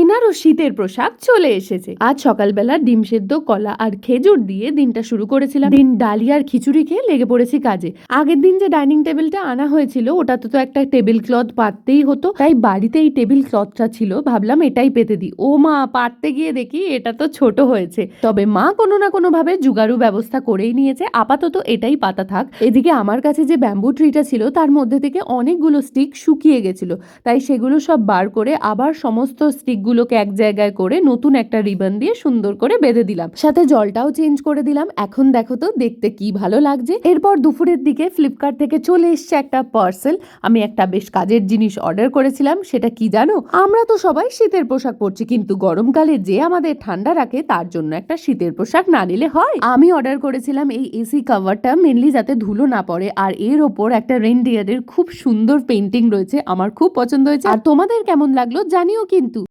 এনারও শীতের পোশাক চলে এসেছে। আজ সকালবেলা ডিম সেদ্ধ, কলা আর খেজুর দিয়ে দিনটা শুরু করেছিলাম। দিন ডালিয়ার খিচুড়ি খেয়ে লেগে পড়েছি কাজে। আগের দিন যে ডাইনিং টেবিলটা আনা হয়েছিল ওটাতে তো একটা টেবিল ক্লথ পাততেই হতো। তাই বাড়িতে এই টেবিল ক্লথটা ছিল, ভাবলাম এটাই পেতে দিই। ও মা পাততে গিয়ে দেখি এটা তো ছোট হয়েছে। তবে মা কোনো না কোনো ভাবে জুগাড়ু ব্যবস্থা করেই নিয়েছে। আপাতত এটাই পাতা থাক। এদিকে আমার কাছে যে ব্যাম্বু ট্রিটা ছিল, তার মধ্যে থেকে অনেকগুলো স্টিক শুকিয়ে গেছিল। তাই সেগুলো সব বার করে আবার সমস্ত স্টিকগুলোকে এক জায়গায় করে নতুন একটা রিবন দিয়ে সুন্দর করে বেঁধে দিলাম। সাথে জলটাও চেঞ্জ করে দিলাম। এখন দেখো তো, দেখতে কি ভালো লাগছে। এরপর দুপুরের দিকে ফ্লিপকার্ট থেকে চলে এসছে একটা পার্সেল। আমি একটা বেশ কাজের জিনিস অর্ডার করেছিলাম, সেটা কি জানো? আমরা তো সবাই শীতের পোশাক পরছি, কিন্তু গরমকালে যে আমাদের ঠান্ডা রাখে, তার জন্য একটা শীতের পোশাক না নিলে হয়। আমি অর্ডার করেছিলাম এই এসি কাভারটা মেনলি যাতে ধুলো না পড়ে, আর এর ওপর একটা রেনডিয়ারের খুব সুন্দর পেন্টিং রয়েছে, আমার খুব পছন্দ হয়েছে। আর তোমাদের কেমন লাগল জানিও কিন্তু।